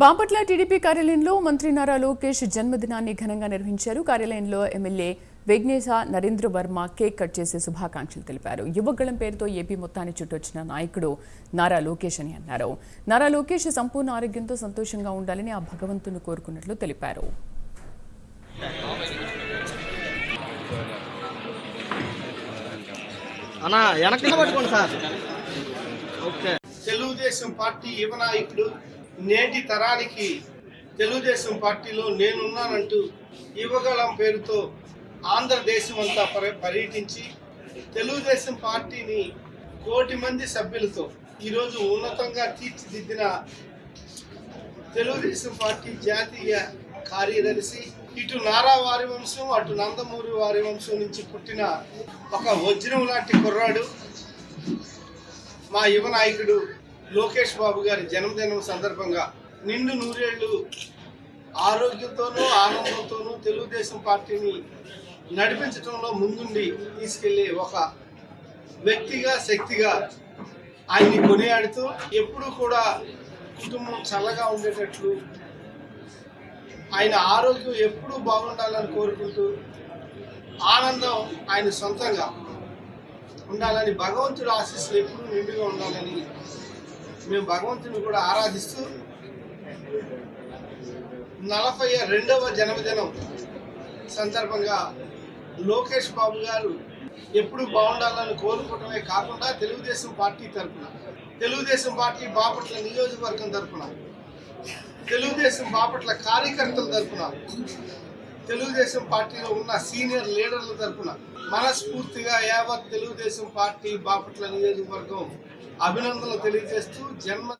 Bapatla TDP కార్యాలయంలో మంత్రి నారా లోకేష్ జన్మదినాన్ని ఘనంగా నిర్వహించారు. కార్యాలయంలో MLA Vighnesha Narendra Varma cake cut చేసి శుభాకాంక్షలు తెలిపారు. యువగళం పేరుతో ఏపీ మొత్తాన్ని చుట్టొచ్చిన నాయకుడు నారా లోకేష్ అని అన్నారు. నారా లోకేష్ సంపూర్ణ ఆరోగ్యంతో సంతోషంగా ఉండాలని ఆ భగవంతుని కోరుకున్నట్లు తెలిపారు. అన్నా వెనక్కి పట్టుకోండి సార్. ఓకే. తెలుగుదేశం పార్టీ యువ నాయకుడు నేటి తరానికి తెలుగుదేశం పార్టీలో నేనున్నానంటూ యువగళం పేరుతో ఆంధ్రదేశం అంతా పర్య- పర్యటించి తెలుగుదేశం పార్టీని కోటి మంది సభ్యులతో ఈరోజు ఉన్నతంగా తీర్చిదిద్దిన తెలుగుదేశం పార్టీ జాతీయ కార్యదర్శి ఇటు నారా వారి వంశం అటు నందమూరి వారి వంశం నుంచి పుట్టిన ఒక వజ్రం లాంటి కుర్రాడు మా యువ నాయకుడు లోకేష్ బాబు గారి జన్మదినం సందర్భంగా నిండు నూరేళ్ళు ఆరోగ్యంతోనూ ఆనందంతోనూ తెలుగుదేశం పార్టీని నడిపించడంలో ముందుండి తీసుకెళ్ళే ఒక వ్యక్తిగా శక్తిగా ఆయన్ని కొనియాడుతూ ఎప్పుడూ కూడా కుటుంబం చల్లగా ఉండేటట్లు ఆయన ఆరోగ్యం ఎప్పుడూ బాగుండాలని కోరుకుంటూ ఆనందం ఆయన సొంతంగా ఉండాలని భగవంతుడు ఆశీస్సులు ఎప్పుడూ నిండుగా ఉండాలని మేము భగవంతుని కూడా ఆరాధిస్తూ నలభై రెండవ జన్మదినం సందర్భంగా లోకేష్ బాబు గారు ఎప్పుడు బాగుండాలని కోరుకోవటమే కాకుండా తెలుగుదేశం పార్టీ తరఫున తెలుగుదేశం పార్టీ బాపట్ల నియోజకవర్గం తరఫున తెలుగుదేశం బాపట్ల కార్యకర్తల తరఫున తెలుగుదేశం పార్టీలో ఉన్న సీనియర్ లీడర్ల తరఫున మనస్ఫూర్తిగా యావత్ తెలుగుదేశం పార్టీ బాపట్ల నియోజకవర్గం అభినందనలు తెలియజేస్తూ జన్మ